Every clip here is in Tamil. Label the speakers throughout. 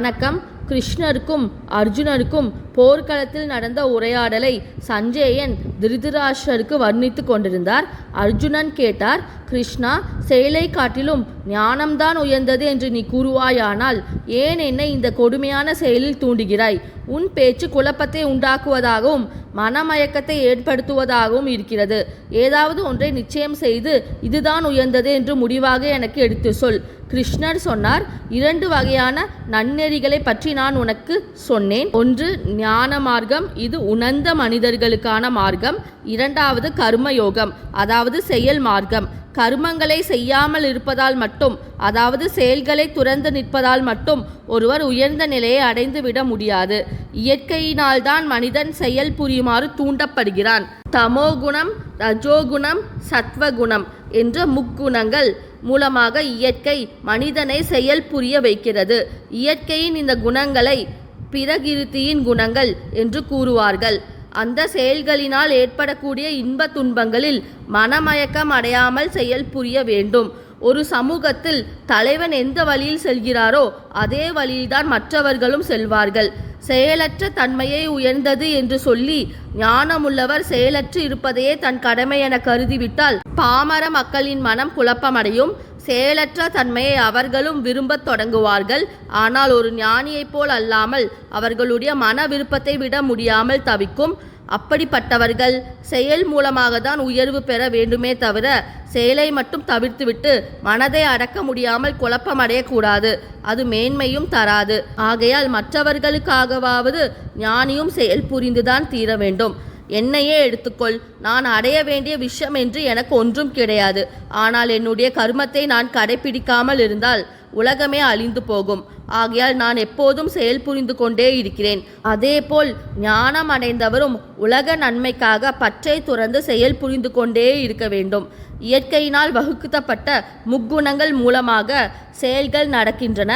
Speaker 1: வணக்கம். கிருஷ்ணருக்கும் அர்ஜுனருக்கும் போர்க்களத்தில் நடந்த உரையாடலை சஞ்சயன் திருதராஷ்டருக்கு வர்ணித்து கொண்டிருந்தார். அர்ஜுனன் கேட்டார் கிருஷ்ணா செயலை காட்டிலும் ஞானம்தான் உயர்ந்தது என்று நீ கூறுவாயானால் ஏன் என்னை இந்த கொடுமையான செயலில் தூண்டுகிறாய்? உன் பேச்சு குழப்பத்தை உண்டாக்குவதாகவும் மனமயக்கத்தை ஏற்படுத்துவதாகவும் இருக்கிறது. ஏதாவது ஒன்றை நிச்சயம் செய்து இதுதான் உயர்ந்தது என்று முடிவாக எனக்கு எடுத்து சொல். கிருஷ்ணர் சொன்னார் இரண்டு வகையான நன்னெறிகளை பற்றி நான் உனக்கு சொன்னேன். ஒன்று ஞான மார்க்கம். இது உணர்ந்த மனிதர்களுக்கான மார்க்கம். இரண்டாவது கர்ம யோகம் அதாவது செயல் மார்க்கம். கர்மங்களை செய்யாமல் இருப்பதால் மட்டும் அதாவது செயல்களை துறந்து நிற்பதால் மட்டும் ஒருவர் உயர்ந்த நிலையை அடைந்து விட முடியாது. இயற்கையினால்தான் மனிதன் செயல் புரியுமாறு தூண்டப்படுகிறான். தமோகுணம் ரஜோகுணம் சத்வகுணம். என்ற முக்குணங்கள் மூலமாக இயற்கை மனிதனை செயல் புரிய வைக்கிறது. இயற்கையின் இந்த குணங்களை பிறகிருத்தியின் குணங்கள் என்று கூறுவார்கள். அந்த செயல்களினால் ஏற்படக்கூடிய இன்ப துன்பங்களில் மனமயக்கம் அடையாமல் செயல் புரிய வேண்டும். ஒரு சமூகத்தில் தலைவன் எந்த வழியில் செல்கிறாரோ அதே வழியில்தான் மற்றவர்களும் செல்வார்கள். செயலற்ற தன்மையை உயர்ந்தது என்று சொல்லி ஞானமுள்ளவர் செயலற்று இருப்பதையே தன் கடமை என கருதிவிட்டால் பாமர மக்களின் மனம் குழப்பமடையும். செயலற்ற தன்மையை அவர்களும் விரும்பத் தொடங்குவார்கள். ஆனால் ஒரு ஞானியைப் போல் அல்லாமல் அவர்களுடைய மன விருப்பத்தை விட முடியாமல் தவிக்கும். அப்படிப்பட்டவர்கள் செயல் மூலமாக தான் உயர்வு பெற வேண்டுமே தவிர செயலை மட்டும் தவிர்த்துவிட்டு மனதை அடக்க முடியாமல் குழப்பமடையக்கூடாது. அது மேன்மையும் தராது. ஆகையால் மற்றவர்களுக்காகவாவது ஞானியும் செயல் புரிந்துதான் தீர வேண்டும். என்னையே எடுத்துக்கொள். நான் அடைய வேண்டிய விஷயம் என்று எனக்கு ஒன்றும் கிடையாது. ஆனால் என்னுடைய கர்மத்தை நான் கடைபிடிக்காமல் இருந்தால் உலகமே அழிந்து போகும். ஆகையால் நான் எப்போதும் செயல் புரிந்து கொண்டே இருக்கிறேன். அதேபோல் ஞானம் அடைந்தவரும் உலக நன்மைக்காக பற்றை துறந்து செயல் புரிந்து கொண்டே இருக்க வேண்டும். இயற்கையினால் வகுக்கப்பட்ட முக்குணங்கள் மூலமாக செயல்கள் நடக்கின்றன.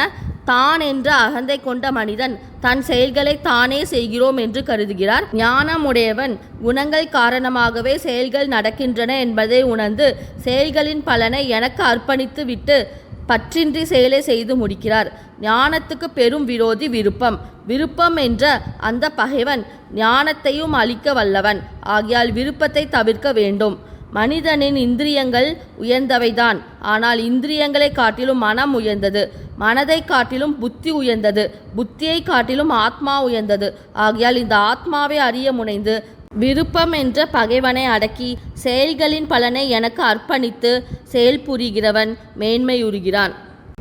Speaker 1: தான் என்ற அகந்தை கொண்ட மனிதன் தன் செயல்களை தானே செய்கிறோம் என்று கருதுகிறார். ஞானமுடையவன் குணங்கள் காரணமாகவே செயல்கள் நடக்கின்றன என்பதை உணர்ந்து செயல்களின் பலனை எனக்கு அர்ப்பணித்து விட்டு பற்றின்றி செயலை செய்து முடிக்கிறார். ஞானத்துக்கு பெரும் விரோதி விருப்பம். விருப்பம் என்ற அந்த பகைவன் ஞானத்தையும் அழிக்க வல்லவன். ஆகியால் விருப்பத்தை தவிர்க்க வேண்டும். மனிதனின் இந்திரியங்கள் உயர்ந்தவைதான். ஆனால் இந்திரியங்களை காட்டிலும் மனம் உயர்ந்தது. மனதை காட்டிலும் புத்தி உயர்ந்தது. புத்தியை காட்டிலும் ஆத்மா உயர்ந்தது. ஆகையால் இந்த ஆத்மாவை அறிய முனைந்து விருப்பம் என்ற பகைவனை அடக்கி செயல்களின் பலனை எனக்கு அர்ப்பணித்து செயல் புரிகிறவன் மேன்மையுறுகிறான்.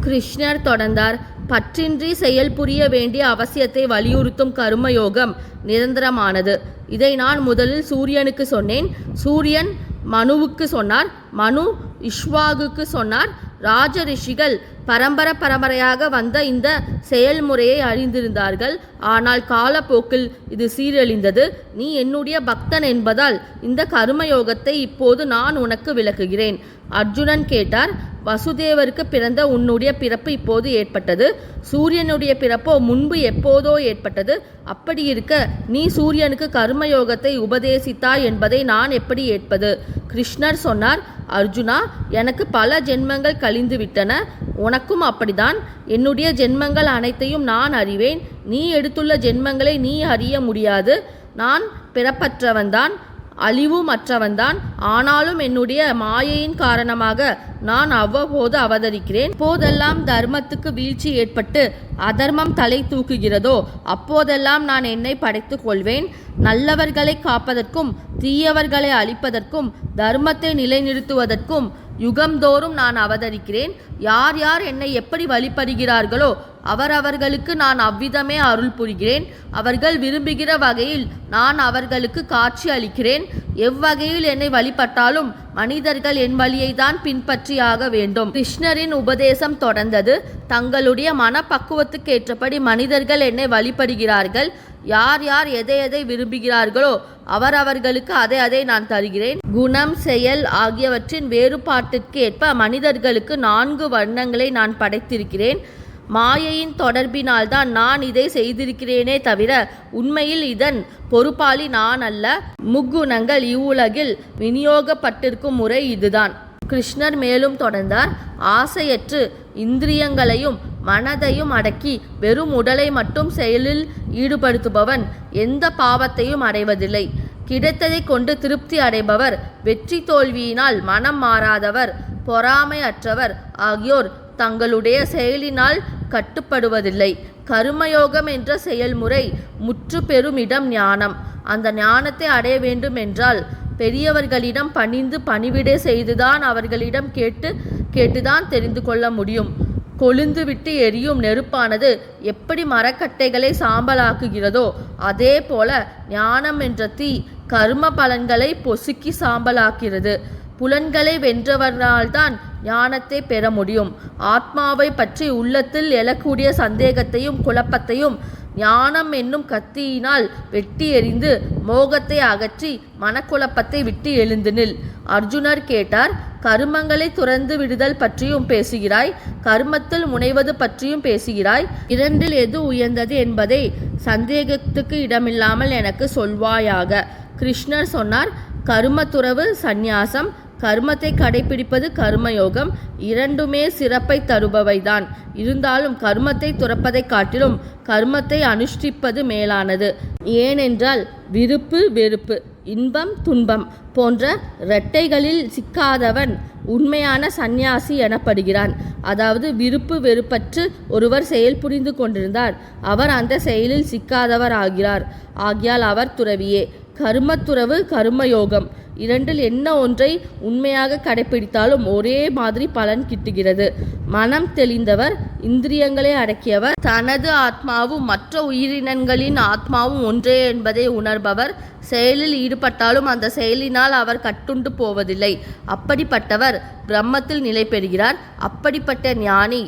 Speaker 1: கிருஷ்ணர் தொடர்ந்தார். பற்றின்றி செயல் புரிய வேண்டிய அவசியத்தை வலியுறுத்தும் கர்மயோகம் நிரந்தரமானது. இதை நான் முதலில் சூரியனுக்கு சொன்னேன். சூரியன் மனுவுக்கு சொன்னார். மனு இஷ்வாகுக்கு சொன்னார். ராஜ ரிஷிகள் பரம்பரை பரம்பரையாக வந்த இந்த செயல்முறையை அறிந்திருந்தார்கள். ஆனால் காலப்போக்கில் இது சீரழிந்தது. நீ என்னுடைய பக்தன் என்பதால் இந்த கர்மயோகத்தை இப்போது நான் உனக்கு விளக்குகிறேன். அர்ஜுனன் கேட்டார் வசுதேவருக்கு பிறந்த உன்னுடைய பிறப்பு இப்போது ஏற்பட்டது. சூரியனுடைய பிறப்போ முன்பு எப்போதோ ஏற்பட்டது. அப்படி இருக்க நீ சூரியனுக்கு கர்மயோகத்தை உபதேசித்தாய் என்பதை நான் எப்படி ஏற்பது? கிருஷ்ணர் சொன்னார் அர்ஜுனா எனக்கு பல ஜென்மங்கள் கழிந்து விட்டன உனக்கும் அப்படிதான் என்னுடைய ஜென்மங்கள் அனைத்தையும் நான் அறிவேன். நீ எடுத்துள்ள ஜென்மங்களை நீ அறிய முடியாது. நான் பிறப்பற்றவன்தான் அழிவும் அற்றவன்தான் ஆனாலும் என்னுடைய மாயையின் காரணமாக நான் அவ்வப்போது அவதரிக்கிறேன். போதெல்லாம் தர்மத்துக்கு வீழ்ச்சி ஏற்பட்டு அதர்மம் தலை தூக்குகிறதோ அப்போதெல்லாம் நான் என்னை படைத்துக் கொள்வேன். நல்லவர்களை காப்பதற்கும் தீயவர்களை அழிப்பதற்கும் தர்மத்தை நிலைநிறுத்துவதற்கும் யுகம்தோறும் நான் அவதரிக்கிறேன். யார் யார் என்னை எப்படி வழிபடுகிறார்களோ அவரவர்களுக்கு நான் அவ்விதமே அருள் புரிகிறேன். அவர்கள் விரும்புகிற வகையில் நான் அவர்களுக்கு காட்சி அளிக்கிறேன். எவ்வகையில் என்னை வழிபட்டாலும் மனிதர்கள் என் வழியை தான் பின்பற்றியாக வேண்டும். கிருஷ்ணரின் உபதேசம் தொடர்ந்தது. தங்களுடைய மனப்பக்குவத்துக்கு ஏற்றபடி மனிதர்கள் என்னை வழிபடுகிறார்கள். யார் யார் எதை எதை விரும்புகிறார்களோ அவரவர்களுக்கு அதை அதை நான் தருகிறேன். குணம் செயல் ஆகியவற்றின் வேறுபாட்டிற்கு ஏற்ப மனிதர்களுக்கு நான்கு வண்ணங்களை நான் படைத்திருக்கிறேன். மாயையின் தொடர்பினால்தான் நான் இதை செய்திருக்கிறேனே தவிர உண்மையில் இதன் பொறுப்பாளி நான் அல்ல. முக்குணங்கள் இவ்வுலகில் விநியோகப்பட்டிருக்கும் முறை இதுதான். கிருஷ்ணர் மேலும் தொடர்ந்தார். ஆசையற்று இந்திரியங்களையும் மனதையும் அடக்கி வெறும் உடலை மட்டும் செயலில் ஈடுபடுத்துபவன் எந்த பாவத்தையும் அடைவதில்லை. கிடைத்ததை கொண்டு திருப்தி அடைபவர் வெற்றி தோல்வியினால் மனம் மாறாதவர் பொறாமை அற்றவர் ஆகியோர் தங்களுடைய செயலினால் கட்டுப்படுவதில்லை. கருமயோகம் என்ற செயல்முறை முற்று பெறும் இடம் ஞானம். அந்த ஞானத்தை அடைய வேண்டும் என்றால் பெரியவர்களிடம் பணிந்து பணிவிடை செய்துதான் அவர்களிடம் கேட்டு கேட்டுதான் தெரிந்து கொள்ள முடியும். கொழுந்துவிட்டு எரியும் நெருப்பானது எப்படி மரக்கட்டைகளை சாம்பலாக்குகிறதோ அதே போல ஞானம் என்ற தீ கர்ம பலன்களை பொசுக்கி சாம்பலாக்கிறது. புலன்களை வென்றவர்களால்தான் ஞானத்தை பெற முடியும். ஆத்மாவை பற்றி உள்ளத்தில் எழக்கூடிய சந்தேகத்தையும் குழப்பத்தையும் ஞானம் என்னும் கத்தியினால் வெட்டி எறிந்து மோகத்தை அகற்றி மனக்குழப்பத்தை விட்டு எழுந்து நில். அர்ஜுனர் கேட்டார் கருமங்களை துறந்து விடுதல் பற்றியும் பேசுகிறாய் கர்மத்தில் முனைவது பற்றியும் பேசுகிறாய் இரண்டில் எது உயர்ந்தது என்பதை சந்தேகத்துக்கு இடமில்லாமல் எனக்கு சொல்வாயாக. கிருஷ்ணர் சொன்னார் கருமத்துறவு சந்நியாசம் கர்மத்தை கடைபிடிப்பது கர்மயோகம். இரண்டுமே சிறப்பை தருபவைதான். இருந்தாலும் கர்மத்தை துறப்பதைக் காட்டிலும் கர்மத்தை அனுஷ்டிப்பது மேலானது. ஏனென்றால் விருப்பு வெறுப்பு இன்பம் துன்பம் போன்ற இரட்டைகளில் சிக்காதவன் உண்மையான சந்நியாசி எனப்படுகிறான். அதாவது விருப்பு வெறுப்பற்று ஒருவர் செயல் புரிந்து கொண்டிருந்தார். அவர் அந்த செயலில் சிக்காதவர் ஆகிறார் ஆகியால் அவர் துறவியே. கருமத்துறவு கருமயோகம். இரண்டில் என்ன ஒன்றை உண்மையாக கடைபிடித்தாலும் ஒரே மாதிரி பலன் கிட்டுகிறது. மனம் தெளிந்தவர் இந்திரியங்களை அடக்கியவர் தனது ஆத்மாவும் மற்ற உயிரினங்களின் ஆத்மாவும் ஒன்றே என்பதை உணர்பவர் செயலில் ஈடுபட்டாலும் அந்த செயலினால் அவர் கட்டுண்டு போவதில்லை. அப்படிப்பட்டவர் பிரம்மத்தில் நிலை பெறுகிறார் அப்படிப்பட்ட ஞானி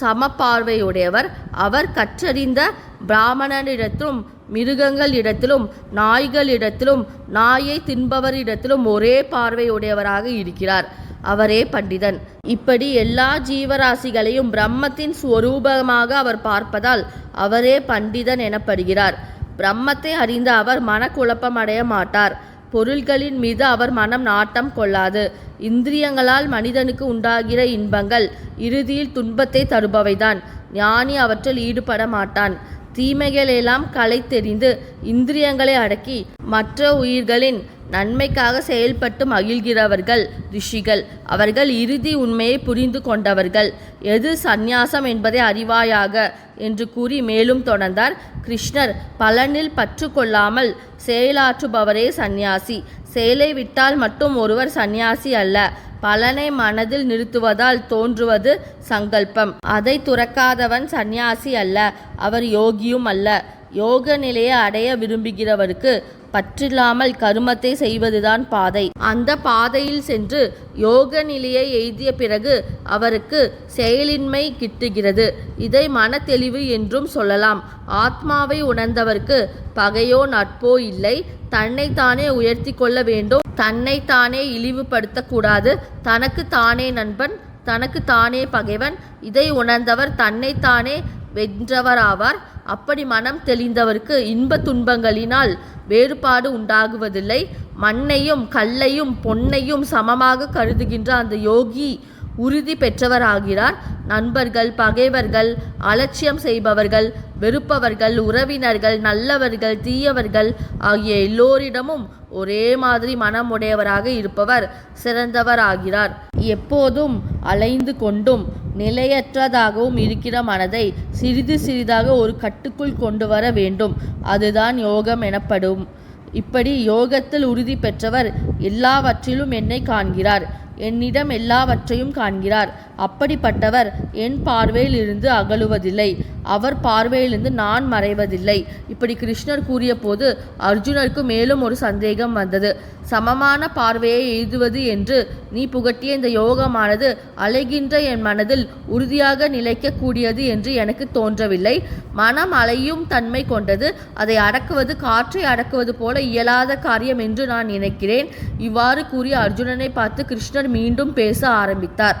Speaker 1: சமபார்வையுடையவர். அவர் கற்றறிந்த பிராமணனிடத்திலும் மிருகங்களிடத்திலும் நாய்களிடத்திலும் நாயை தின்பவரிடத்திலும் ஒரே பார்வையுடையவராக இருக்கிறார். அவரே பண்டிதன். இப்படி எல்லா ஜீவராசிகளையும் பிரம்மத்தின் ஸ்வரூபமாக அவர் பார்ப்பதால் அவரே பண்டிதன் எனப்படுகிறார். பிரம்மத்தை அறிந்த அவர் மனக்குழப்பமடைய மாட்டார். பொருள்களின் மீது அவர் மனம் நாட்டம் கொள்ளாது. இந்திரியங்களால் மனிதனுக்கு உண்டாகிற இன்பங்கள் இறுதியில் துன்பத்தை தருபவைதான். ஞானி அவற்றில் ஈடுபட மாட்டான். தீமைகளெல்லாம் களை தெரிந்து இந்திரியங்களை அடக்கி மற்ற உயிர்களின் நன்மைக்காக செயல்பட்டு மகிழ்கிறவர்கள் ரிஷிகள். அவர்கள் இறுதி உண்மையை புரிந்து கொண்டவர்கள். எது சந்நியாசம் என்பதை அறிவாயாக என்று கூறி மேலும் தொடர்ந்தார் கிருஷ்ணர். பலனில் பற்று கொள்ளாமல் செயலாற்றுபவரே சந்நியாசி. செயலை விட்டால் மட்டும் ஒருவர் சந்நியாசி அல்ல. பலனை மனதில் நிறுத்துவதால் தோன்றுவது சங்கல்பம். அதை துறக்காதவன் சந்நியாசி அல்ல. அவர் யோகியும் அல்ல. யோக நிலையை அடைய விரும்புகிறவருக்கு பற்றில்லாமல் கருமத்தை செய்வதுதான் பாதை. அந்த பாதையில் சென்று யோக நிலையை எய்திய பிறகு அவருக்கு செயலின்மை கிட்டுகிறது. இதை மனத்தெளிவு என்றும் சொல்லலாம். ஆத்மாவை உணர்ந்தவர்க்கு பகையோ நட்போ இல்லை. தன்னைத்தானே உயர்த்தி கொள்ள வேண்டும். தன்னைத்தானே இழிவுபடுத்தக்கூடாது தனக்கு தானே நண்பன் தனக்கு தானே பகைவன். இதை உணர்ந்தவர் தன்னைத்தானே வென்றவராவார். அப்படி மனம் தெளிந்தவருக்கு இன்ப துன்பங்களினால் வேறுபாடு உண்டாகுவதில்லை. மண்ணையும் கல்லையும் பொன்னையும் சமமாக கருதுகின்ற அந்த யோகி உறுதி பெற்றவராகிறார். நண்பர்கள் பகைவர்கள் அலட்சியம் செய்பவர்கள் வெறுப்பவர்கள் உறவினர்கள் நல்லவர்கள் தீயவர்கள் ஆகிய எல்லோரிடமும் ஒரே மாதிரி மனம் உடையவராக இருப்பவர் சிறந்தவர் ஆகிறார் எப்போதும் அலைந்து கொண்டும் நிலையற்றதாகவும் இருக்கிற மனதை சிறிது சிறிதாக ஒரு கட்டுக்குள் கொண்டு வர வேண்டும். அதுதான் யோகம் எனப்படும். இப்படி யோகத்தில் உறுதி பெற்றவர் எல்லாவற்றிலும் என்னை காண்கிறார். என்னிடம் எல்லாவற்றையும் காண்கிறார். அப்படிப்பட்டவர் என் பார்வையில் இருந்து அகலுவதில்லை. அவர் பார்வையிலிருந்து நான் மறைவதில்லை. இப்படி கிருஷ்ணர் கூறிய போது அர்ஜுனருக்கு மேலும் ஒரு சந்தேகம் வந்தது. சமமான பார்வையை எய்துவது என்று நீ புகட்டிய இந்த யோகமானது அலைகின்ற என் மனதில் உறுதியாக நிலைக்கக்கூடியது என்று எனக்கு தோன்றவில்லை. மனம் அலையும் தன்மை கொண்டது. அதை அடக்குவது காற்றை அடக்குவது போல இயலாத காரியம் என்று நான் நினைக்கிறேன். இவ்வாறு கூறிய அர்ஜுனனை பார்த்து கிருஷ்ணர் மீண்டும் பேச ஆரம்பித்தார்.